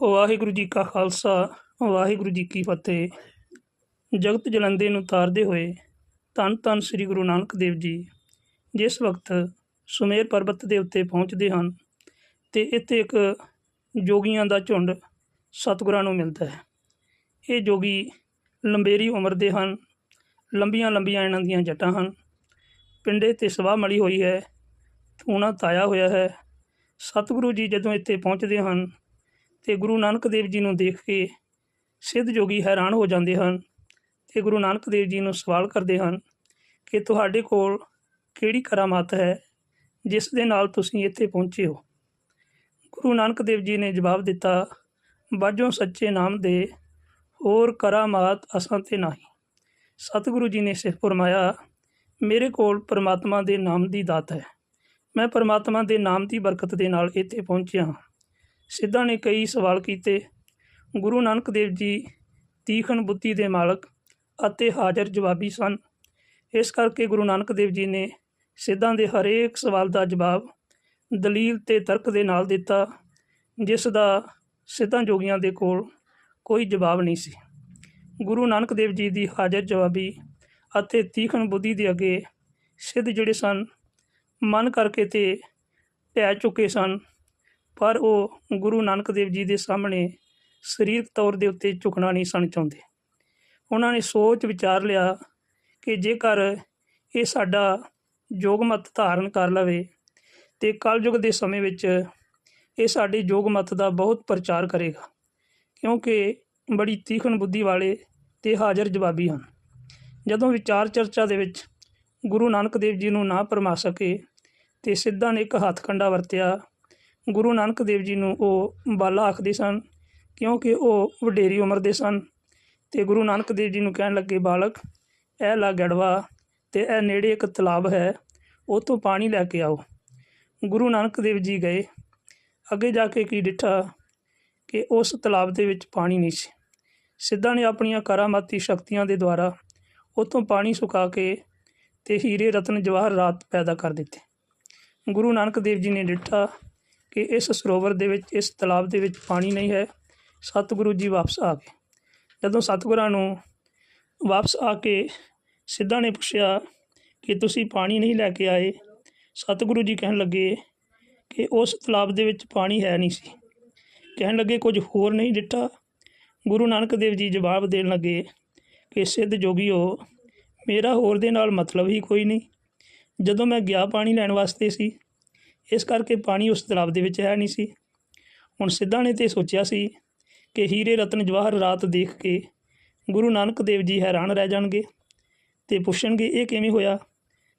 ਵਾਹਿਗੁਰੂ ਜੀ ਕਾ ਖਾਲਸਾ, ਵਾਹਿਗੁਰੂ ਜੀ ਕੀ ਫਤਿਹ। ਜਗਤ ਜਲੰਦੇ ਨੂੰ ਤਾਰਦੇ ਹੋਏ ਧੰਨ ਧੰਨ ਸ੍ਰੀ ਗੁਰੂ ਨਾਨਕ ਦੇਵ ਜੀ, ਜਿਸ ਵਕਤ ਸੁਮੇਰ ਪਰਬਤ ਦੇ ਉੱਤੇ ਪਹੁੰਚਦੇ ਹਨ ਤੇ ਇੱਥੇ ਇੱਕ ਜੋਗੀਆਂ ਦਾ ਝੁੰਡ ਸਤਿਗੁਰਾਂ ਨੂੰ ਮਿਲਦਾ ਹੈ। ਇਹ ਜੋਗੀ ਲੰਬੇਰੀ ਉਮਰ ਦੇ ਹਨ, ਲੰਬੀਆਂ ਲੰਬੀਆਂ ਇਹਨਾਂ ਦੀਆਂ ਜਟਾਂ ਹਨ। ਪਿੰਡੇ ਤੇ ਸਵਾਹ ਮਲੀ ਹੋਈ ਹੈ ਧੂਣਾ ਤਾਇਆ ਹੋਇਆ ਹੈ। ਸਤਿਗੁਰੂ ਜੀ ਜਦੋਂ ਇੱਥੇ ਪਹੁੰਚਦੇ ਹਨ ਤੇ ਗੁਰੂ ਨਾਨਕ ਦੇਵ ਜੀ ਨੂੰ ਦੇਖ ਕੇ ਸਿੱਧ ਜੋਗੀ ਹੈਰਾਨ ਹੋ ਜਾਂਦੇ ਹਨ ਤੇ ਗੁਰੂ ਨਾਨਕ ਦੇਵ ਜੀ ਨੂੰ ਸਵਾਲ ਕਰਦੇ ਹਨ ਕਿ ਤੁਹਾਡੇ ਕੋਲ ਕਿਹੜੀ ਕਰਾਮਾਤ ਹੈ ਜਿਸ ਦੇ ਨਾਲ ਤੁਸੀਂ ਇੱਥੇ ਪਹੁੰਚੇ ਹੋ? ਗੁਰੂ ਨਾਨਕ ਦੇਵ ਜੀ ਨੇ ਜਵਾਬ ਦਿੱਤਾ, ਬਾਝੋਂ ਸੱਚੇ ਨਾਮ ਦੇ ਹੋਰ ਕਰਾਮਾਤ ਅਸਾਂ ਤੇ ਨਹੀਂ। ਸਤਿਗੁਰੂ ਜੀ ਨੇ ਸਿਰ ਫਰਮਾਇਆ, ਮੇਰੇ ਕੋਲ ਪਰਮਾਤਮਾ ਦੇ ਨਾਮ ਦੀ ਦਾਤ ਹੈ। ਮੈਂ ਪਰਮਾਤਮਾ ਦੇ ਨਾਮ ਦੀ ਬਰਕਤ ਦੇ ਨਾਲ ਇੱਥੇ ਪਹੁੰਚਿਆ ਹਾਂ। ਸਿੱਧਾਂ ਨੇ ਕਈ ਸਵਾਲ ਕੀਤੇ। ਗੁਰੂ ਨਾਨਕ ਦੇਵ ਜੀ ਤੀਖਣ ਬੁੱਧੀ ਦੇ ਮਾਲਕ ਅਤੇ ਹਾਜ਼ਰ ਜਵਾਬੀ ਸਨ। ਇਸ ਕਰਕੇ ਗੁਰੂ ਨਾਨਕ ਦੇਵ ਜੀ ਨੇ ਸਿੱਧਾਂ ਦੇ ਹਰੇਕ ਸਵਾਲ ਦਾ ਜਵਾਬ ਦਲੀਲ ਤੇ ਤਰਕ ਦੇ ਨਾਲ ਦਿੱਤਾ, ਜਿਸ ਦਾ ਸਿੱਧਾਂ ਜੋਗੀਆਂ ਦੇ ਕੋਲ ਕੋਈ ਜਵਾਬ ਨਹੀਂ ਸੀ। ਗੁਰੂ ਨਾਨਕ ਦੇਵ ਜੀ ਦੀ ਹਾਜ਼ਰ ਜਵਾਬੀ ਅਤੇ ਤੀਖਣ ਬੁੱਧੀ ਦੇ ਅੱਗੇ ਸਿੱਧ ਜਿਹੜੇ ਸਨ, ਮਨ ਕਰਕੇ ਤੇ ਢਹਿ ਚੁੱਕੇ ਸਨ। ਪਰ ਉਹ ਗੁਰੂ ਨਾਨਕ ਦੇਵ ਜੀ ਦੇ ਸਾਹਮਣੇ ਸਰੀਰਕ ਤੌਰ ਦੇ ਉੱਤੇ ਝੁਕਣਾ ਨਹੀਂ ਸਨ ਚਾਹੁੰਦੇ। ਉਹਨਾਂ ਨੇ ਸੋਚ ਵਿਚਾਰ ਲਿਆ ਕਿ ਜੇਕਰ ਇਹ ਸਾਡਾ ਯੋਗ ਮਤ ਧਾਰਨ ਕਰ ਲਵੇ ਤੇ ਕਲਯੁਗ ਦੇ ਸਮੇਂ ਵਿੱਚ ਇਹ ਸਾਡੇ ਯੋਗ ਮਤ ਦਾ ਬਹੁਤ ਪ੍ਰਚਾਰ ਕਰੇਗਾ, ਕਿਉਂਕਿ ਬੜੀ ਤੀਖਣ ਬੁੱਧੀ ਵਾਲੇ ਤੇ ਹਾਜ਼ਰ ਜਵਾਬੀ ਹਨ। ਜਦੋਂ ਵਿਚਾਰ ਚਰਚਾ ਦੇ ਵਿੱਚ ਗੁਰੂ ਨਾਨਕ ਦੇਵ ਜੀ ਨੂੰ ਨਾ ਪਰਮਾ ਸਕੇ ਤੇ ਸਿੱਧਾਂ ਨੇ ਇੱਕ ਹੱਥ ਕੰਡਾ ਵਰਤਿਆ ਗੁਰੂ ਨਾਨਕ ਦੇਵ ਜੀ ਨੂੰ ਉਹ ਬਾਲਾ ਆਖਦੇ ਸਨ, ਕਿਉਂਕਿ ਉਹ ਵਡੇਰੀ ਉਮਰ ਦੇ ਸਨ। ਤੇ ਗੁਰੂ ਨਾਨਕ ਦੇਵ ਜੀ ਨੂੰ ਕਹਿਣ ਲੱਗੇ, ਬਾਲਕ, ਇਹ ਲਾ ਗੜਵਾ ਤੇ ਇਹ ਨੇੜੇ ਇੱਕ ਤਲਾਬ ਹੈ, ਉਹ ਪਾਣੀ ਲੈ ਕੇ ਆਓ। ਗੁਰੂ ਨਾਨਕ ਦੇਵ ਜੀ ਗਏ। ਅੱਗੇ ਜਾ ਕੇ ਕੀ ਡਿੱਠਾ ਕਿ ਉਸ ਤਲਾਬ ਦੇ ਵਿੱਚ ਪਾਣੀ ਨਹੀਂ ਸੀ। ਸਿੱਧਾ ਨੇ ਆਪਣੀਆਂ ਕਰਾਮਾਤੀ ਸ਼ਕਤੀਆਂ ਦੇ ਦੁਆਰਾ ਉਤੋਂ ਪਾਣੀ ਸੁਕਾ ਕੇ ਤੇ ਹੀਰੇ ਰਤਨ ਜਵਾਹਰ ਰਾਤ ਪੈਦਾ ਕਰ ਦਿੱਤੇ। ਗੁਰੂ ਨਾਨਕ ਦੇਵ ਜੀ ਨੇ ਡਿੱਠਾ ਕਿ ਇਸ ਸਰੋਵਰ ਦੇ ਵਿੱਚ, ਇਸ ਤਲਾਬ ਦੇ ਵਿੱਚ ਪਾਣੀ ਨਹੀਂ ਹੈ, ਸਤਿਗੁਰੂ ਜੀ ਵਾਪਸ ਆ ਗਏ। ਜਦੋਂ ਸਤਿਗੁਰਾਂ ਨੂੰ ਵਾਪਸ ਆ ਕੇ ਸਿੱਧਾ ਨੇ ਪੁੱਛਿਆ ਕਿ ਤੁਸੀਂ ਪਾਣੀ ਨਹੀਂ ਲੈ ਕੇ ਆਏ, ਸਤਿਗੁਰੂ ਜੀ ਕਹਿਣ ਲੱਗੇ ਕਿ ਉਸ ਤਲਾਬ ਦੇ ਵਿੱਚ ਪਾਣੀ ਹੈ ਨਹੀਂ ਸੀ। ਕਹਿਣ ਲੱਗੇ, ਕੁਝ ਹੋਰ ਨਹੀਂ ਡਿੱਠਾ ਗੁਰੂ ਨਾਨਕ ਦੇਵ ਜੀ ਜਵਾਬ ਦੇਣ ਲੱਗੇ ਕਿ ਸਿੱਧ ਜੋਗੀਓ, ਮੇਰਾ ਹੋਰ ਦੇ ਨਾਲ ਮਤਲਬ ਹੀ ਕੋਈ ਨਹੀਂ। ਜਦੋਂ ਮੈਂ ਗਿਆ ਪਾਣੀ ਲੈਣ ਵਾਸਤੇ ਸੀ ਇਸ ਕਰਕੇ ਪਾਣੀ ਉਸ ਤਲਾਬ ਦੇ ਵਿੱਚ ਹੈ ਨਹੀਂ ਸੀ। ਹੁਣ ਸਿੱਧਾ ਨੇ ਤੇ ਸੋਚਿਆ ਸੀ ਕਿ ਹੀਰੇ ਰਤਨ ਜਵਾਹਰ ਰਾਤ ਦੇਖ ਕੇ ਗੁਰੂ ਨਾਨਕ ਦੇਵ ਜੀ ਹੈਰਾਨ ਰਹਿ ਜਾਣਗੇ ਤੇ ਪੁੱਛਣਗੇ, ਇਹ ਕਿਵੇਂ ਹੋਇਆ?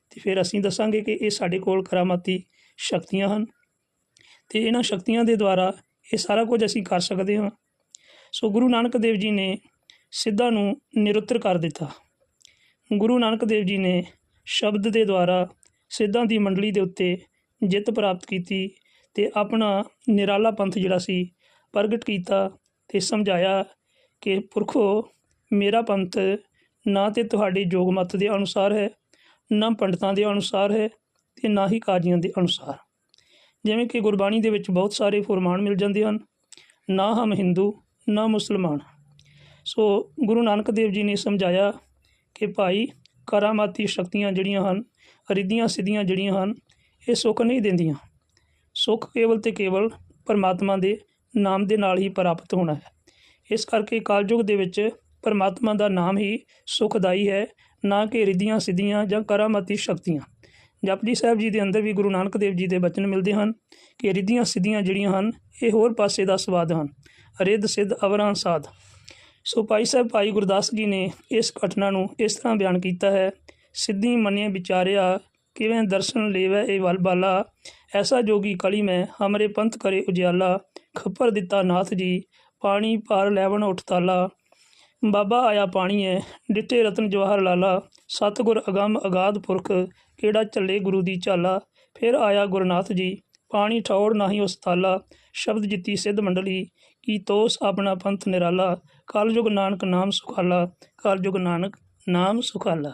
ਤੇ ਫਿਰ ਅਸੀਂ ਦੱਸਾਂਗੇ ਕਿ ਇਹ ਸਾਡੇ ਕੋਲ ਕਰਾਮਾਤੀ ਸ਼ਕਤੀਆਂ ਹਨ ਤੇ ਇਹਨਾਂ ਸ਼ਕਤੀਆਂ ਦੇ ਦੁਆਰਾ ਇਹ ਸਾਰਾ ਕੁਝ ਅਸੀਂ ਕਰ ਸਕਦੇ ਹਾਂ। ਸੋ ਗੁਰੂ ਨਾਨਕ ਦੇਵ ਜੀ ਨੇ ਸਿੱਧਾ ਨੂੰ ਨਿਰੁੱਤਰ ਕਰ ਦਿੱਤਾ। ਗੁਰੂ ਨਾਨਕ ਦੇਵ ਜੀ ਨੇ ਸ਼ਬਦ ਦੇ ਦੁਆਰਾ ਸਿੱਧਾਂ ਦੀ ਮੰਡਲੀ ਦੇ ਉੱਤੇ ਜਿੱਤ ਪ੍ਰਾਪਤ ਕੀਤੀ ਤੇ ਆਪਣਾ ਨਿਰਾਲਾ ਪੰਥ ਜਿਹੜਾ ਸੀ ਪ੍ਰਗਟ ਕੀਤਾ ਤੇ ਸਮਝਾਇਆ ਕਿ ਪੁਰਖੋ, ਮੇਰਾ ਪੰਥ ਨਾ ਤੇ ਤੁਹਾਡੇ ਜੋਗ ਮਤ ਦੇ ਅਨੁਸਾਰ ਹੈ, ਨਾ ਪੰਡਤਾਂ ਦੇ ਅਨੁਸਾਰ ਹੈ ਤੇ ਨਾ ਹੀ ਕਾਜ਼ੀਆਂ ਦੇ ਅਨੁਸਾਰ। ਜਿਵੇਂ ਕਿ ਗੁਰਬਾਣੀ ਦੇ ਵਿੱਚ ਬਹੁਤ ਸਾਰੇ ਫਰਮਾਨ ਮਿਲ ਜਾਂਦੇ ਹਨ, ਨਾ ਹਮ ਹਿੰਦੂ, ਨਾ ਮੁਸਲਮਾਨ। ਸੋ ਗੁਰੂ ਨਾਨਕ ਦੇਵ ਜੀ ਨੇ ਸਮਝਾਇਆ ਕਿ ਭਾਈ, ਕਰਾਮਾਤੀ ਸ਼ਕਤੀਆਂ ਜਿਹੜੀਆਂ ਹਨ, ਰਿੱਧੀਆਂ ਸਿੱਧੀਆਂ ਜਿਹੜੀਆਂ ਹਨ ਇਹ ਸੁੱਖ ਨਹੀਂ ਦਿੰਦੀਆਂ। ਸੁੱਖ ਕੇਵਲ ਤੇ ਕੇਵਲ ਪਰਮਾਤਮਾ ਦੇ ਨਾਮ ਦੇ ਨਾਲ ਹੀ ਪ੍ਰਾਪਤ ਹੋਣਾ ਹੈ। ਇਸ ਕਰਕੇ ਕਲਯੁਗ ਦੇ ਵਿੱਚ ਪਰਮਾਤਮਾ ਦਾ ਨਾਮ ਹੀ ਸੁਖਦਾਈ ਹੈ, ਨਾ ਕਿ ਰਿਧੀਆਂ ਸਿੱਧੀਆਂ ਜਾਂ ਕਰਾਮਾਤੀ ਸ਼ਕਤੀਆਂ। ਜਪਜੀ ਸਾਹਿਬ ਜੀ ਦੇ ਅੰਦਰ ਵੀ ਗੁਰੂ ਨਾਨਕ ਦੇਵ ਜੀ ਦੇ ਬਚਨ ਮਿਲਦੇ ਹਨ ਕਿ ਰਿਧੀਆਂ ਸਿੱਧੀਆਂ ਜਿਹੜੀਆਂ ਹਨ, ਇਹ ਹੋਰ ਪਾਸੇ ਦਾ ਸਵਾਦ ਹਨ। ਰਿੱਧ, ਸਿੱਧ, ਅਵਰਾਂ, ਸਾਧ। ਸੋ ਭਾਈ ਸਾਹਿਬ, ਭਾਈ ਗੁਰਦਾਸ ਜੀ ਨੇ ਇਸ ਘਟਨਾ ਨੂੰ ਇਸ ਤਰ੍ਹਾਂ ਬਿਆਨ ਕੀਤਾ ਹੈ, ਸਿੱਧੀ ਮੰਨਿਆ ਵਿਚਾਰਿਆ ਕਿਵੇਂ ਦਰਸ਼ਨ ਲੇਵੈ ਇਹ ਵਲ ਬਾਲਾ? ਐਸਾ ਜੋਗੀ ਕਲੀ ਮੈਂ ਹਮਰੇ ਪੰਥ ਕਰੇ ਉਜਿਆਲਾ। ਖੱਪਰ ਦਿੱਤਾ ਨਾਥ ਜੀ, ਪਾਣੀ ਭਾਰ ਲੈਵਣ ਉਠਤਾਲਾ ਬਾਬਾ ਆਇਆ ਪਾਣੀ ਹੈ ਡਿੱਟੇ ਰਤਨ ਜਵਾਹਰ ਲਾਲਾ। ਸਤਗੁਰ ਅਗੰਮ ਅਗਾਧ ਪੁਰਖ, ਕਿਹੜਾ ਚੱਲੇ ਗੁਰੂ ਦੀ ਝਾਲਾ? ਫਿਰ ਆਇਆ ਗੁਰਨਾਥ ਜੀ, ਪਾਣੀ ਠੌੜ ਨਾਹੀ ਉਸ ਤਾਲਾ। ਸ਼ਬਦ ਜਿੱਤੀ ਸਿੱਧ ਮੰਡਲੀ, ਕੀ ਤੋਸ ਆਪਣਾ ਪੰਥ ਨਿਰਾਲਾ? ਕਲਯੁਗ ਨਾਨਕ ਨਾਮ ਸੁਖਾਲਾ, ਕਲਯੁਗ ਨਾਨਕ ਨਾਮ ਸੁਖਾਲਾ।